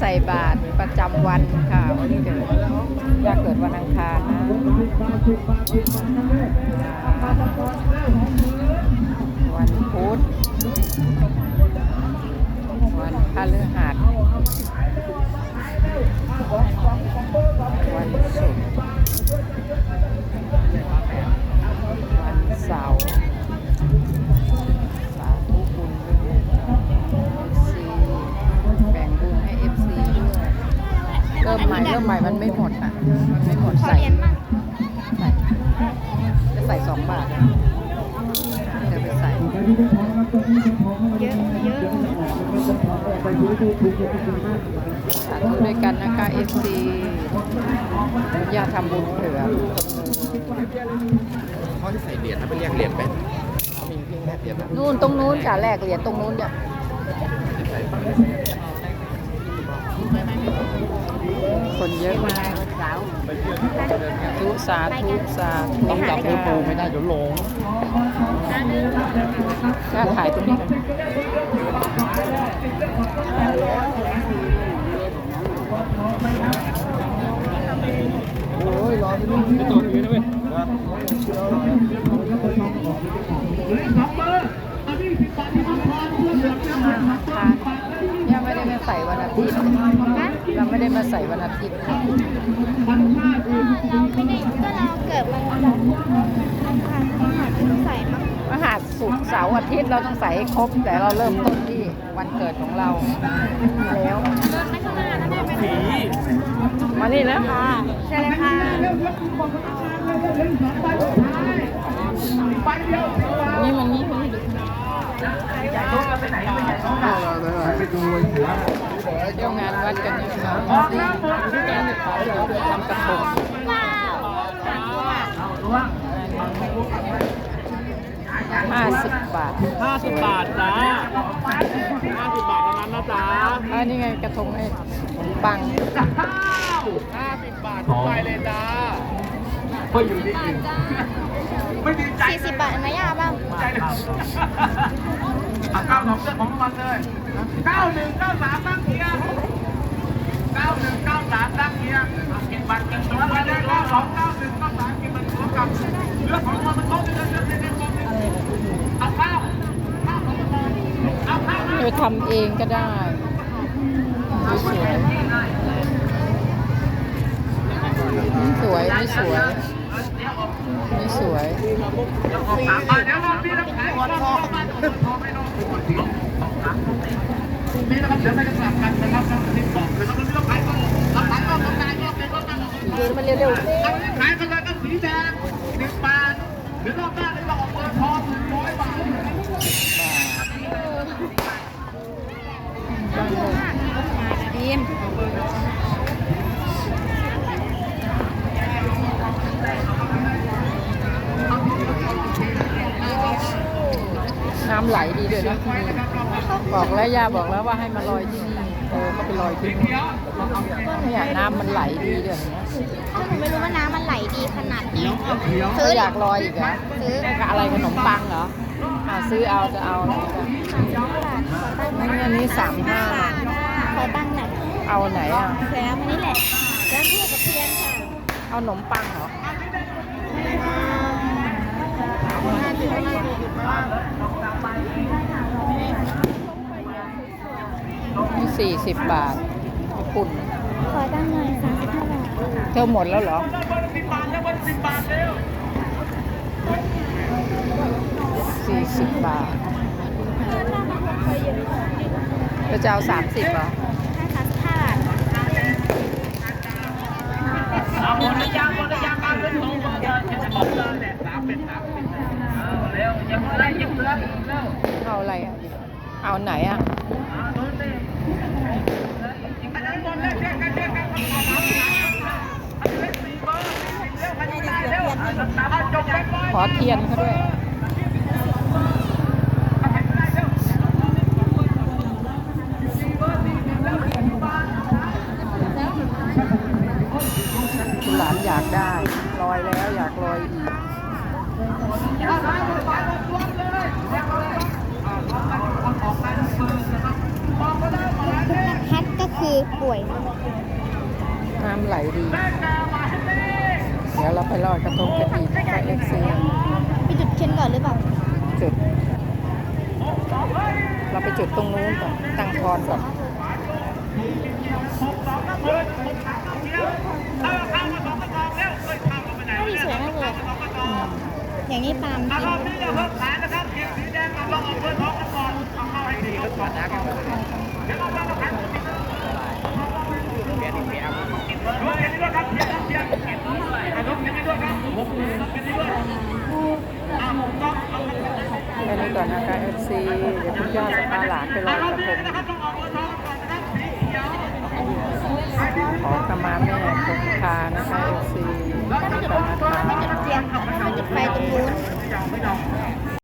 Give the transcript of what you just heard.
ใส่บาตรประจำวันค่ะวันเกิดอยากเกิดวันอังคารนะวันพุธวันพฤหัสวันศุกร์ ม่เริ่มใหม่มันไม่หมดอะมันไม่หมดขอใส่ เหรียญมั่งใส่จะใส่สองบาทอะเธอไปใส่ เยอะเยอะสาธุด้วยกันนะคะ FC อย่าทำบุญเผื่อเขาที่ใส่เหรียญนะไปเรียกเหรียญไปเขามีเพียงแค่เหรียญนะนู่นตรงนู้นค่ะแลกเหรียญตรงนู้นเนี่ย คนเยอะมากสาธุสาธุสาธุต้องจับมือปูไม่ได้เดี๋ยวหลงก็ถ่ายตรงนี้กันโอ้ยร้อนนี่ไม่ต่อคิวนะเว้ยยังไม่ได้มาใส่วันอาทิตย์ ไม่ได้มาใส่วันอาทิตย์เราไม่ได้ก็เราเกิดวันอังคารพฤหัสใส่มั้งมหาสุกร์เสาร์อาทิตย์เราต้องใส่ให้ครบ แต่เราเริ่มต้นที่วันเกิดของเราแล้วเดินไปข้างหน้าแล้วแม่ไปสีมานี่แล้วค่ะใช่เลยค่ะนี่มันนี่มันนี่ เที่ยวงานวัดกันนะคะที่การศึกษาเดี๋ยวทำกระทงว้าวห้าสิบบาทห้าสิบบาทจ้าห้าสิบบาทเท่านั้นนะจ๊ะอันนี้ไงกระทงไอ้ขนมปังห้าสิบบาททุกใบเลยจ้าก็อยู่ที่กินไม่ดีใจสี่สิบบาทไหมย่าบ้างใจ เอะเก้าสองเรื่องของมันเลยเก้าหนึ่งเก้าสามตั้งเกียร์เก้าหนึ่งเก้าสามตั้งเกียร์กินบัตรกินตัวไปเลยเก้าสองเก้าหนึ่งเก้าสามกินบัตรตัวกับเรื่องของมันมันต้องเดินเดินเดินเดินเดินเอาข้าวข้าวของมันเอาข้าวไปทำเองก็ได้สวยนี่สวยนี่สวยนี่สวยเดี๋ยวรอก่อนพอพอไม่ต้องปวดหัวนี่นะครับเดี๋ยวรอพย์บอกเลยน้องทิพย์ต้องขายก่อนต้องขายก่อนต้องขายก่อนเป็นรถตั้ง เดินมาเร็วๆสิขายกันเลยก็สีแดงหนึ่งบาทหรือรอบหน้าเลยเราออกเบอร์ทองหนึ่งร้อยบาทดีม ไหลดีด้วยนะที่นี่บอกแล้วย่าบอกแล้วว่าให้มาลอยที่นี่เออก็ไปลอยที่นี่เนี่ยน้ำมันไหลดีด้วยเห็นไหมก็หนูไม่รู้ว่าน้ำมันไหลดีขนาดนี้ถ้าอยากลอยอีกเหรอซื้อได้กับอะไรขนมปังเหรออ่าซื้อเอาจะเอาอะไรกันนี่อันนี้สามห้าขอตั้งหน่อยเอาไหนอะแล้วมันนี่แหละแล้วเทียบกับเทียนค่ะเอาขนมปังเหรอ นี่สี่สิบบาทญี่ปุ่น ขอตั้งหน่อยสามสิบห้าบาทเธอหมดแล้วเหรอ สี่สิบบาทเธอจะเอาสามสิบเหรอให้สามสิบห้าบาทเอาหมดหรือยังหมดหรือยังมาเรื่องของเบอร์เดินจะบอกเลยแหละสามเป็นสามเป็น เอาอะไรอะ เอาไหนอะขอเทียนเขาด้วยหลานอยากได้ลอยแล้วอยากลอยอีก ฮัทก็คือป่วย น้ำไหลดี เดี๋ยวเราไปลอยกระทงกันอีกนะคะเอฟซีไปจุดเทียนก่อนหรือเปล่า จุด เราไปจุดตรงนู้นก่อนตั้งพรก่อน ไม่สวยมากเลย อืม อย่างนี้ตามจริงนี่เราเพิ่มขายนะครับเขียนสีแดงกับลองเอาเพื่อนท้องกันก่อนเอาเข้าให้ดีก่อนนะเดี๋ยวเราจะมาขายเปลี่ยนอีกเปลี่ยนเขียนด้วยครับเขียนเขียนเขียนด้วยครับเขียนด้วยครับผมเขียนด้วยอ่าผมต้องเอาแค่นี้ก่อนนะคะเอฟซีเดี๋ยวคุณย่าจะพาหลานไปลอยกระทงนะครับต้องเอาเบอร์โทรก่อนนะครับสีเขียวขอขมาแม่คงคานะคะเอฟซีถ้าไม่จุดก่อนนะคะ ไม่จุดเทียนถ้าไม่จุดไฟตรงนู้น